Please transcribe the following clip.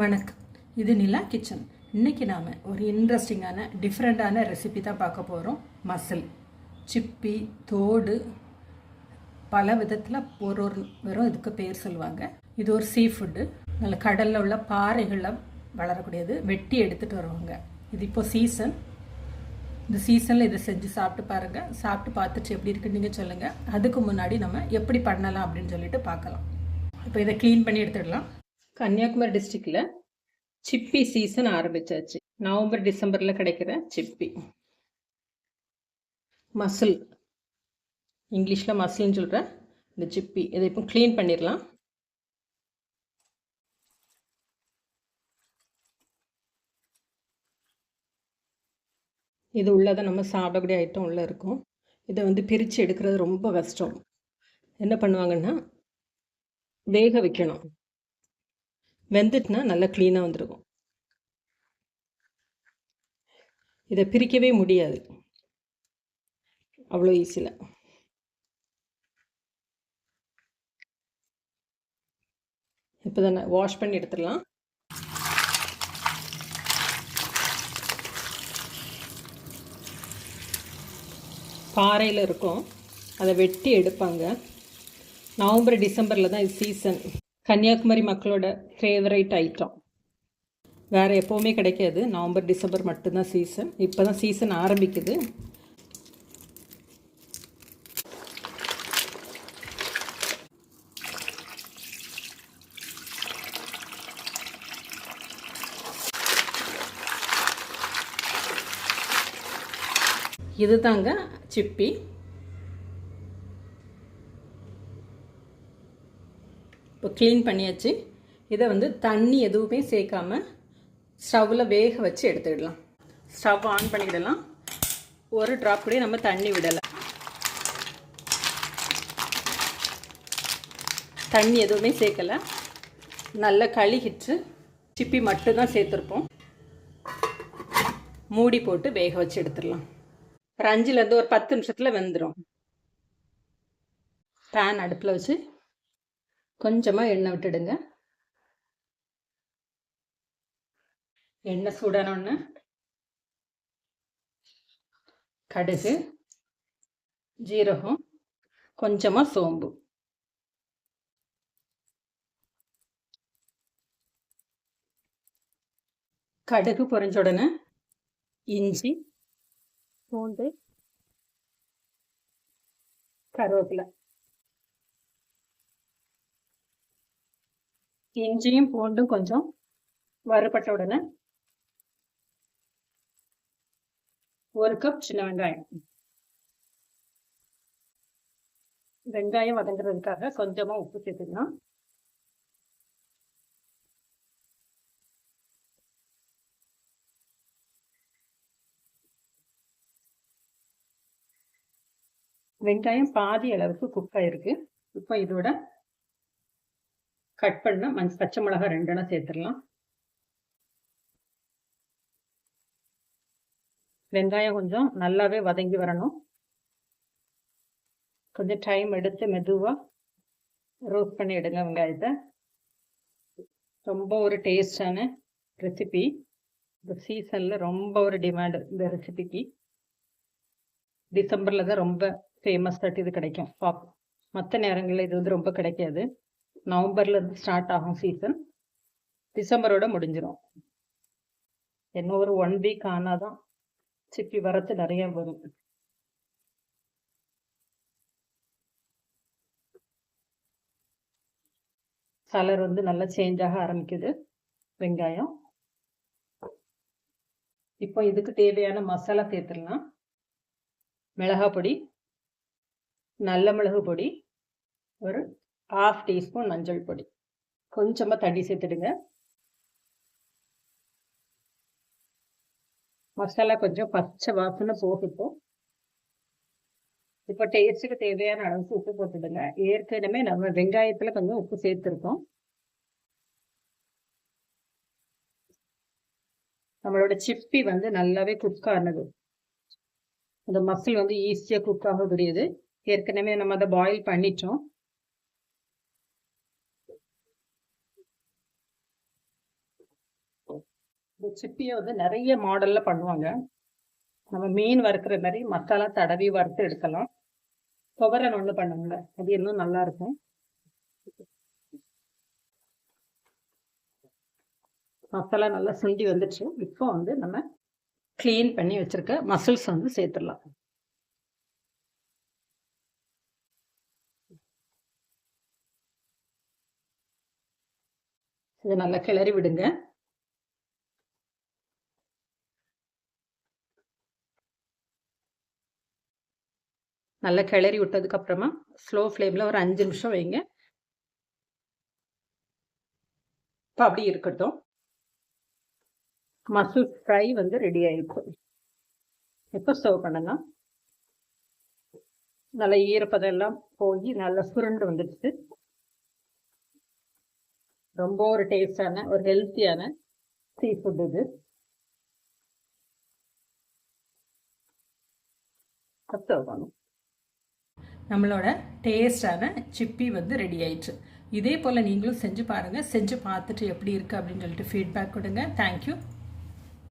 வணக்கம். இது நிலா கிச்சன். இன்றைக்கி நாம் ஒரு இன்ட்ரெஸ்டிங்கான டிஃப்ரெண்ட்டான ரெசிபி தான் பார்க்க போகிறோம் மசில் சிப்பி தோடு பல விதத்தில் ஒரு ஒரு வெறும் இதுக்கு பேர் சொல்லுவாங்க. இது ஒரு சீ ஃபுட்டு நல்ல கடலில் உள்ள பாறைகளில் வளரக்கூடியது. வெட்டி எடுத்துகிட்டு வருவாங்க. இது இப்போ சீசன் இந்த சீசனில் இதை செஞ்சு சாப்பிட்டு பாருங்கள் சாப்பிட்டு பார்த்துட்டு எப்படி இருக்குன்னு நீங்கள் சொல்லுங்கள் அதுக்கு முன்னாடி நம்ம எப்படி பண்ணலாம் அப்படின்னு சொல்லிட்டு பார்க்கலாம். இப்போ இதை க்ளீன் பண்ணி எடுத்துடலாம். கன்னியாகுமரி டிஸ்ட்ரிக்டில் சிப்பி சீசன் ஆரம்பிச்சாச்சு. நவம்பர் டிசம்பரில் கிடைக்கிற சிப்பி. மசில். இங்கிலீஷில் மசில்னு சொல்கிற இந்த சிப்பி. இதை இப்போ க்ளீன் பண்ணிடலாம் இது உள்ளதை நம்ம சாப்பிடக்கூடிய ஐட்டம் உள்ளே இருக்கும். இதை வந்து பிரித்து எடுக்கிறது ரொம்ப கஷ்டம். என்ன பண்ணுவாங்கன்னா வேக வைக்கணும். வெந்துட்டுனா நல்லா க்ளீனாக வந்துருக்கும். இதை பிரிக்கவே முடியாது. அவ்வளோ ஈஸியில் இப்போ தானே வாஷ் பண்ணி எடுத்துடலாம். பாறையில் இருக்கும். அதை வெட்டி எடுப்பாங்க. நவம்பர் டிசம்பரில் தான் இது சீசன் கன்னியாகுமரி மக்களோட ஃபேவரைட் ஐட்டம் வேறு எப்போவுமே கிடைக்காது. நவம்பர் டிசம்பர் மட்டும்தான் சீசன் இப்போ தான் சீசன் ஆரம்பிக்குது. இது தாங்க சிப்பி. இப்போ க்ளீன் பண்ணியாச்சு. இதை வந்து தண்ணி எதுவுமே சேர்க்காமல் ஸ்டவ்வில் வேக வச்சு எடுத்துக்கிடலாம். Stove on பண்ணிக்கிடலாம். ஒரு ட்ராப் கூட நம்ம தண்ணி விடலை. தண்ணி எதுவுமே சேர்க்கலை. நல்லா கழுகிட்டு சிப்பி மட்டும்தான் சேர்த்துருப்போம். மூடி போட்டு வேக வச்சு எடுத்துடலாம். ஒரு அஞ்சுலேருந்து ஒரு பத்து நிமிஷத்தில் வெந்துடும் பேன் அடுப்பில் வச்சு கொஞ்சமாக எண்ணெய் விட்டுடுங்க. எண்ணெய் சூடானோன்னு கடுகு ஜீரகம் கொஞ்சமாக சோம்பு. கடுகு பொறிஞ்ச உடனே இஞ்சி பூண்டு கருவேப்பிலை. இஞ்சியும் பூண்டும் கொஞ்சம் வறுபட்ட உடனே ஒரு கப் சின்ன வெங்காயம். வெங்காயம் வதங்குறதுக்காக கொஞ்சமா உப்பு சேர்த்துக்கலாம். வெங்காயம் பாதி அளவுக்கு குக் ஆயிருக்கு. இப்போ இதோட கட் பண்ண மஞ்ச பச்சை மிளகா ரெண்டெண்ணம் சேர்த்துடலாம். வெங்காயம் கொஞ்சம் நல்லாவே வதங்கி வரணும். கொஞ்சம் டைம் எடுத்து மெதுவாக ரோஸ்ட் பண்ணி எடுங்க வெங்காயத்தை. ரொம்ப ஒரு டேஸ்டான ரெசிபி இந்த சீசனில் ரொம்ப ஒரு டிமாண்டு இந்த ரெசிபிக்கு டிசம்பரில் தான் ரொம்ப ஃபேமஸ் தட்டு இது கிடைக்கும். பாப் மற்ற நேரங்களில் இது வந்து ரொம்ப கிடைக்காது. நவம்பர்லேருந்து ஸ்டார்ட் ஆகும் சீசன் டிசம்பரோட முடிஞ்சிடும் என்ன ஒரு ஒன் வீக் ஆனால் தான் சிப்பி வரத்து நிறைய வரும். கலர் வந்து நல்லா சேஞ்ச் ஆக ஆரம்பிக்குது. வெங்காயம். இப்போ இதுக்கு தேவையான மசாலா சேர்த்துடலாம். மிளகா பொடி நல்ல மிளகு பொடி ஒரு ஹாஃப் டீஸ்பூன் மஞ்சள் பொடி. கொஞ்சமாக தண்ணி சேர்த்துடுங்க. மசாலா கொஞ்சம் பச்சை வாசனை போகட்டும் இப்போ. டேஸ்ட்டுக்கு தேவையான அளவுக்கு உப்பு போட்டுடுங்க. ஏற்கனவே நம்ம வெங்காயத்தில் கொஞ்சம் உப்பு சேர்த்துருக்கோம். நம்மளோட சிப்பி வந்து நல்லாவே குக் ஆனது. அந்த மசில் வந்து ஈஸியாக குக் ஆகக்கூடியது. ஏற்கனவே நம்ம அதை பாயில் பண்ணிட்டோம். இந்த சிப்பியை வந்து நிறைய மாடலில் பண்ணுவாங்க. நம்ம மீன் வறுக்கிற மாதிரி மசாலா தடவி வறுத்து எடுக்கலாம். துவரன் ஒன்று பண்ணுவாங்க அது இன்னும் நல்லா இருக்கும். மசாலா நல்லா சுண்டி வந்துச்சு இப்போ வந்து நம்ம க்ளீன் பண்ணி வச்சுருக்க மசில்ஸ் வந்து சேர்த்துடலாம். இதை நல்லா கிளறி விடுங்க. நல்லா கிளறி விட்டதுக்கு அப்புறமா ஸ்லோ ஃப்ளேமில் ஒரு அஞ்சு நிமிஷம் வைங்க. இப்போ அப்படி இருக்கட்டும். மசூர் ஃப்ரை வந்து ரெடி ஆகிருக்கும் எப்போ சர்வ் பண்ணலாம்? நல்லா ஈரப்பதம் எல்லாம் போய் நல்லா சுருண்டு வந்துடுச்சு. ரொம்ப ஒரு டேஸ்டான ஒரு ஹெல்த்தியான சீ ஃபுட் இது. சர்வ் பண்ணும் நம்மளோட டேஸ்டான சிப்பி வந்து ரெடி ஆயிடுச்சு. இதே போல் நீங்களும் செஞ்சு பாருங்கள் செஞ்சு பார்த்துட்டு எப்படி இருக்குது அப்படின்னு சொல்லிட்டு ஃபீட்பேக் கொடுங்க. தேங்க்யூ